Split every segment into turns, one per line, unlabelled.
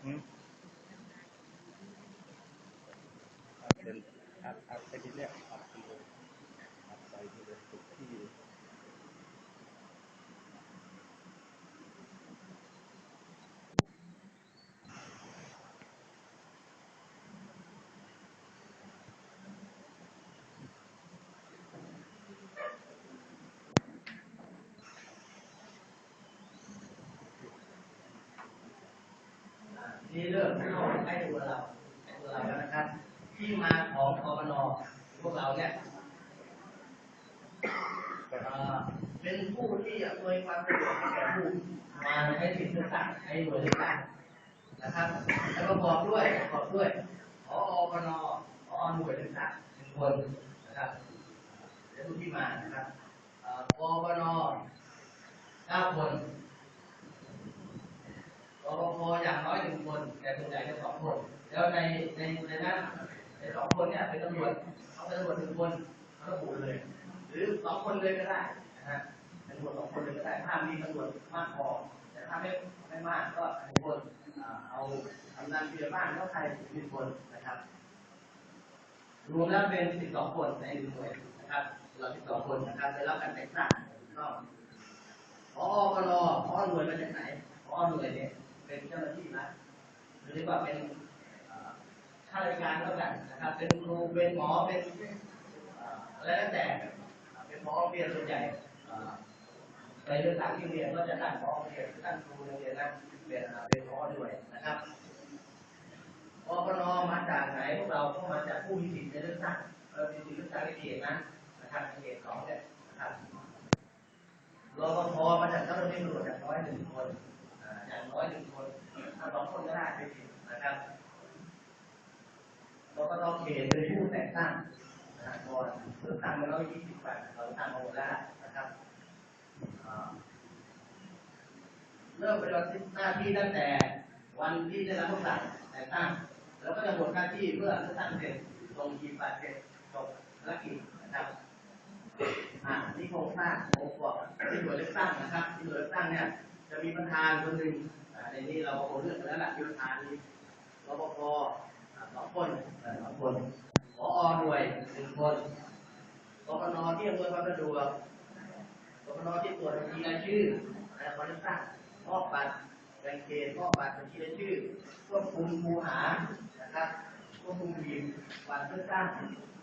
Hmm? Dan, ada, ada, ada, ada,
ada, ada, นี่เริ่มเข้าใกล้ตัวเราใกล้ตัวเราแล้วนะครับ ที่มาของกบนพวกเราเนี่ยเป็นผู้ที่อำนวยความสะดวกให้แก่ผู้มาใช้สิทธิ์เลือกตั้งให้หน่วยเลือกตั้งนะครับ แล้วก็บอกด้วยบอกด้วยพอกนพอหน่วยเลือกตั้งหนึ่งคนนะครับเดี๋ยวดูที่มานะครับเอ่อกบนเก้าคน รปภอย่างน้อยหนึ่งคน แต่ส่วนใหญ่จะสองคน แล้วในในในนั้นในสองคนเนี่ยเป็นตำรวจเขาเป็นตำรวจหนึ่งคนเขาระบุเลย หรือสองคนเลยก็ได้นะฮะตำรวจสองคนเลยก็ได้ถ้ามีตำรวจมากพอแต่ถ้าไม่ไม่มากก็หนึ่งคนเอากำนันเพียบ้านก็ใครหนึ่งคนนะครับ รวมแล้วเป็นสิบสองคนในหนึ่งหน่วยนะครับเราสิบสองคนนะครับได้รับการแต่งตั้งก็พอกรอพอหน่วยมาจากไหนพอหน่วยเนี่ยเป็นเจ้าหน้าที่รัฐ หรือเรียกว่าเป็นข้าราชการก็กันนะครับ เป็นครูเป็นหมอเป็นอะไรแล้วแต่เป็นพอเรียนส่วนใหญ่เอ่อไปเลือกตั้งที่เรียนก็จะตั้งพอเรียนตั้งครูโรงเรียนนะเป็นเป็นพอด้วยนะครับอกรมาจากไหนพวกเราก็มาจากผู้มีสิทธิ์ในเลือกตั้งเรามีสิทธิ์เลือกตั้งในเขตนะนะครับในเขตสองเนี่ยนะครับรปภมาจากเจ้าหน้าที่ตำรวจอย่างน้อยหนึ่งคนอ่าอย่างน้อยหนึ่งคนถ้าสองคนก็ได้ไม่ผิดนะครับ กกตเขตเป็นผู้แต่งตั้งนะก่อนเลือกตั้งมาแล้วยี่สิบวันเราตั้งมาหมดแล้วนะครับเริ่มปฏิบัติหน้าที่ตั้งแต่วันที่ได้รับคำสั่งแต่งตั้ง แล้วก็จะหมดหน้าที่เมื่อเลือกตั้งเสร็จลงทีมบัตรเสร็จจบภารกิจนะครับอ่าที่โครงสร้างโครงประกอบที่หน่วยเลือกตั้งนะครับที่หน่วยเลือกตั้งเนี่ยจะมีประธานคนหนึ่งอ่ในนี้เราก็เลือกไปแล้วล่ะที่ประธานรปภอ่าสองคนเอ่อสองคนผอหน่วยหนึ่งคนกปน ที่อำนวยความสะดวกกปนที่ตรวจบัญชีรายชื่อนะครับเลือกตั้งมอบบัตรแบ่งเขตมอบบัตรบัญชีรายชื่อควบคุมคูหานะครับควบคุมทีมบัตรเลือกตั้ง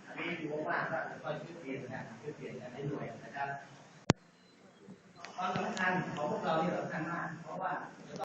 อันนี้อยู่ว่างๆก็ค่อยเปลี่ยนกันเปลี่ยนกันในหน่วยนะครับความสำคัญของ